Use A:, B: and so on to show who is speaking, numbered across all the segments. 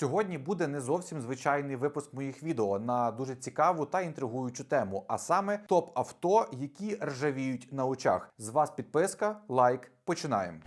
A: Сьогодні буде не зовсім звичайний випуск моїх відео на дуже цікаву та інтригуючу тему, а саме топ авто, які ржавіють на очах. З вас підписка, лайк. Починаємо.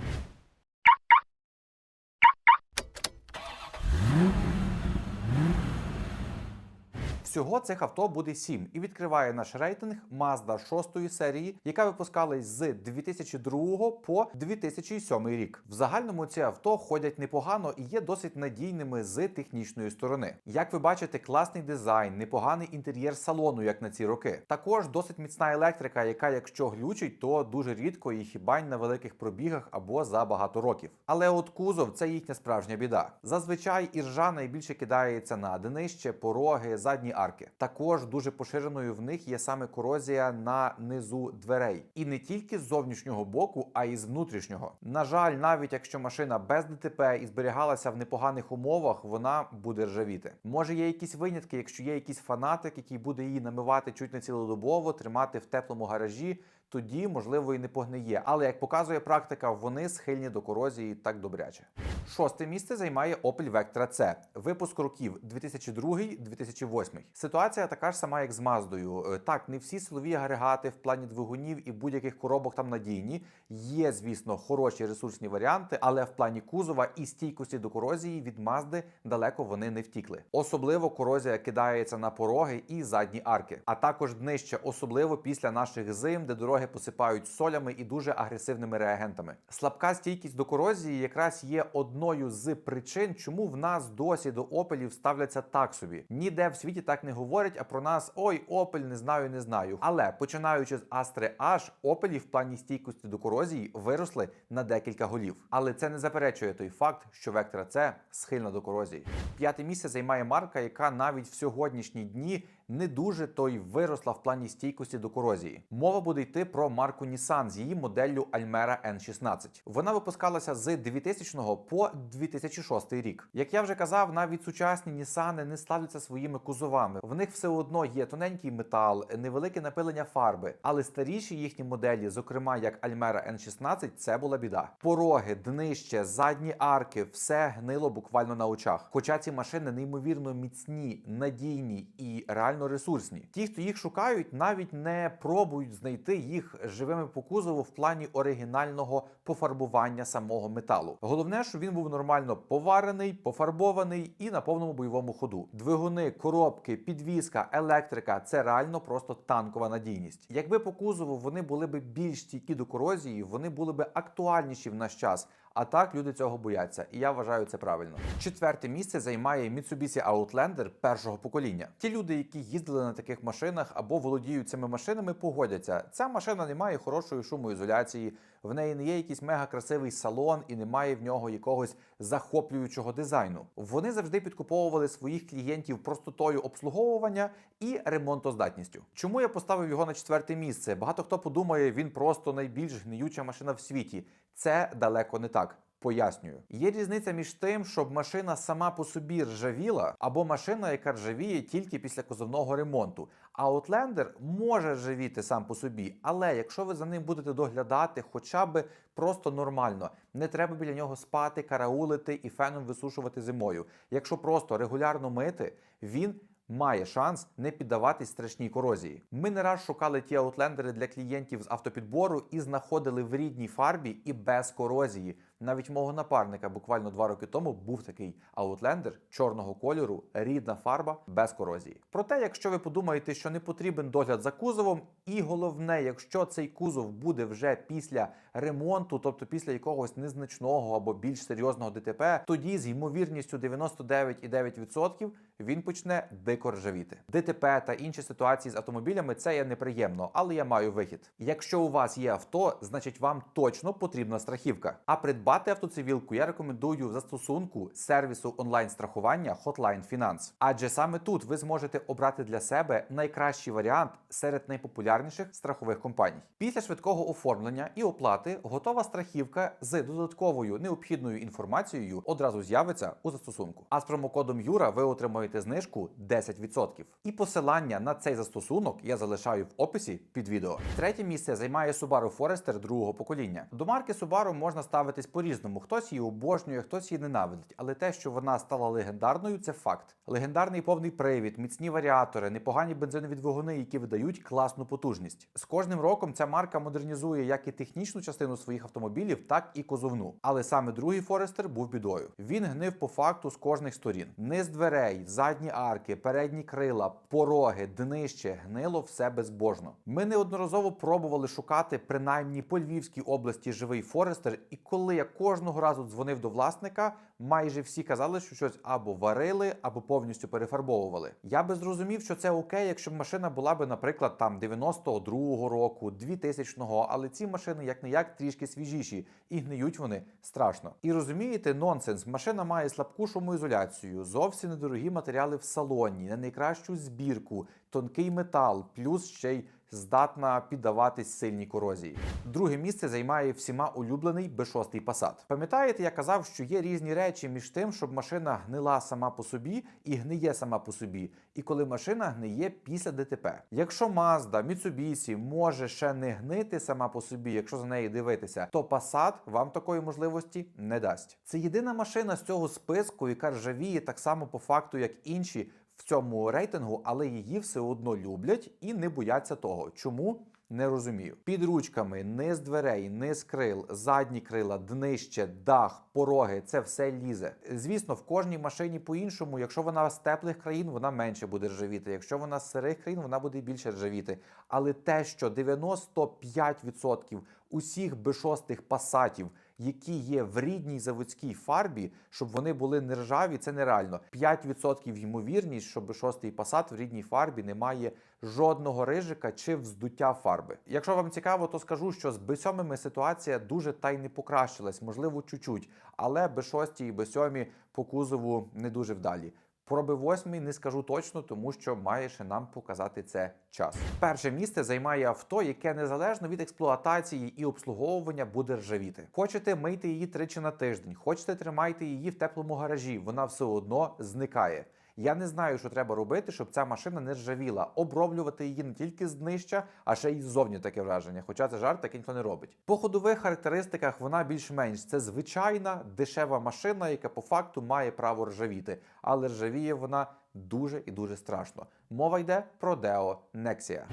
A: Всього цих авто буде 7 і відкриває наш рейтинг Mazda 6 серії, яка випускалась з 2002 по 2007 рік. В загальному ці авто ходять непогано і є досить надійними з технічної сторони. Як ви бачите, класний дизайн, непоганий інтер'єр салону, як на ці роки. Також досить міцна електрика, яка, якщо глючить, то дуже рідко і хіба й на великих пробігах або за багато років. Але от кузов це їхня справжня біда. Зазвичай іржа найбільше кидається на днище, пороги, задні арки. Також дуже поширеною в них є саме корозія на низу дверей, і не тільки з зовнішнього боку, а й з внутрішнього. На жаль, навіть якщо машина без ДТП і зберігалася в непоганих умовах, вона буде ржавіти. Може є якісь винятки, якщо є якийсь фанатик, який буде її намивати чуть не цілодобово, тримати в теплому гаражі. Тоді, можливо, і не погниє, але як показує практика, вони схильні до корозії так добряче. Шосте місце займає Opel Vectra C. Випуск років 2002-2008. Ситуація така ж сама, як з Маздою. Е, Так, не всі силові агрегати в плані двигунів і будь-яких коробок там надійні. Є, звісно, хороші ресурсні варіанти, але в плані кузова і стійкості до корозії від Мазди далеко вони не втікли. Особливо корозія кидається на пороги і задні арки, а також днище, особливо після наших зим, де дороги посипають солями і дуже агресивними реагентами. Слабка стійкість до корозії якраз є одною з причин, чому в нас досі до опелів ставляться так собі. Ніде в світі так не говорять, а про нас ой, опель не знаю, не знаю. Але починаючи з Астри H, опелі в плані стійкості до корозії виросли на декілька голів. Але це не заперечує той факт, що Vectra C схильна до корозії. П'яте місце займає марка, яка навіть в сьогоднішні дні не дуже то й виросла в плані стійкості до корозії. Мова буде йти про марку Nissan з її моделлю Almera N16. Вона випускалася з 2000 по 2006 рік. Як я вже казав, навіть сучасні Nissan не славляться своїми кузовами. В них все одно є тоненький метал, невелике напилення фарби, але старіші їхні моделі, зокрема як Almera N16, це була біда. Пороги, днище, задні арки, все гнило буквально на очах. Хоча ці машини неймовірно міцні, надійні і реально ресурсні. Ті, хто їх шукають, навіть не пробують знайти їх живими по кузову в плані оригінального пофарбування самого металу. Головне, щоб він був нормально поварений, пофарбований і на повному бойовому ходу. Двигуни, коробки, підвізка, електрика це реально просто танкова надійність. Якби по кузову вони були б більш стійкі до корозії, вони були б актуальніші в наш час. А так люди цього бояться, і я вважаю це правильно. Четверте місце займає Mitsubishi Outlander першого покоління. Ті люди, які їздили на таких машинах або володіють цими машинами, погодяться. Ця машина не має хорошої шумоізоляції, в неї не є якийсь мега красивий салон і немає в нього якогось захоплюючого дизайну. Вони завжди підкуповували своїх клієнтів простотою обслуговування і ремонтоздатністю. Чому я поставив його на четверте місце? Багато хто подумає, він просто найбільш гниюча машина в світі. Це далеко не так. Пояснюю, є різниця між тим, щоб машина сама по собі ржавіла, або машина, яка ржавіє тільки після кузовного ремонту. А Outlander може ржавіти сам по собі, але якщо ви за ним будете доглядати, хоча б просто нормально, не треба біля нього спати, караулити і феном висушувати зимою. Якщо просто регулярно мити, він має шанс не піддаватись страшній корозії. Ми не раз шукали ті аутлендери для клієнтів з автопідбору і знаходили в рідній фарбі і без корозії. Навіть мого напарника буквально два роки тому був такий аутлендер чорного кольору, рідна фарба без корозії. Проте, якщо ви подумаєте, що не потрібен догляд за кузовом, і головне, якщо цей кузов буде вже після ремонту, тобто після якогось незначного або більш серйозного ДТП, тоді з ймовірністю 99,9% він почне дико ржавіти. ДТП та інші ситуації з автомобілями це є неприємно, але я маю вихід. Якщо у вас є авто, значить вам точно потрібна страхівка. А придбати автоцивілку я рекомендую застосунку сервісу онлайн-страхування Hotline Finance. Адже саме тут ви зможете обрати для себе найкращий варіант серед найпопулярніших страхових компаній. Після швидкого оформлення і оплати готова страхівка з додатковою необхідною інформацією одразу з'явиться у застосунку. А з промокодом Юра ви отримаєте знижку 10%. І посилання на цей застосунок я залишаю в описі під відео. Третє місце займає Subaru Forester другого покоління. До марки Subaru можна ставитись по-різному. Хтось її обожнює, хтось її ненавидить. Але те, що вона стала легендарною, це факт. Легендарний повний привід, міцні варіатори, непогані бензинові двигуни, які видають класну потужність. З кожним роком ця марка модернізує як і технічну частину своїх автомобілів, так і кузовну. Але саме другий Форестер був бідою. Він гнив по факту з кожних сторін. Низ дверей, задні арки, передні крила, пороги, днище гнило все безбожно. Ми неодноразово пробували шукати принаймні по Львівській області живий Форестер, і коли я кожного разу дзвонив до власника, майже всі казали, що щось або варили, або повністю перефарбовували. Я би зрозумів, що це окей, якщо б машина була би, наприклад, там 92-го року, 2000-го, але ці машини як не як трішки свіжіші, і гниють вони страшно. І розумієте, нонсенс. Машина має слабку шумоізоляцію, зовсім недорогі матеріали в салоні, не найкращу збірку, тонкий метал, плюс ще й здатна піддаватись сильній корозії. Друге місце займає всіма улюблений B6 Passat. Пам'ятаєте, я казав, що є різні речі між тим, щоб машина гнила сама по собі і гниє сама по собі, і коли машина гниє після ДТП. Якщо Mazda, Mitsubishi може ще не гнити сама по собі, якщо за неї дивитися, то Passat вам такої можливості не дасть. Це єдина машина з цього списку, яка ржавіє так само по факту, як інші в цьому рейтингу, але її все одно люблять і не бояться того. Чому? Не розумію. Під ручками, низ дверей, низ крил, задні крила, днище, дах, пороги це все лізе. Звісно, в кожній машині по-іншому. Якщо вона з теплих країн, вона менше буде ржавіти. Якщо вона з сирих країн, вона буде більше ржавіти. Але те, що 95% усіх B6 пасатів які є в рідній заводській фарбі, щоб вони були не ржаві, це нереально. 5% ймовірність, що шостий пасат в рідній фарбі не має жодного рижика чи вздуття фарби. Якщо вам цікаво, то скажу, що з B7 ситуація дуже та й не покращилась, можливо, чуть-чуть, але B6 і B7 по кузову не дуже вдалі. Про Б8 не скажу точно, тому що має ще нам показати це час. Перше місце займає авто, яке незалежно від експлуатації і обслуговування буде ржавіти. Хочете мийте її тричі на тиждень, хочете тримайте її в теплому гаражі, вона все одно зникає. Я не знаю, що треба робити, щоб ця машина не ржавіла. Оброблювати її не тільки знища, а ще й ззовні таке враження. Хоча це жарт, так ніхто не робить. По ходових характеристиках вона більш-менш це звичайна дешева машина, яка по факту має право ржавіти, але ржавіє вона дуже і дуже страшно. Мова йде про Deo Nexia.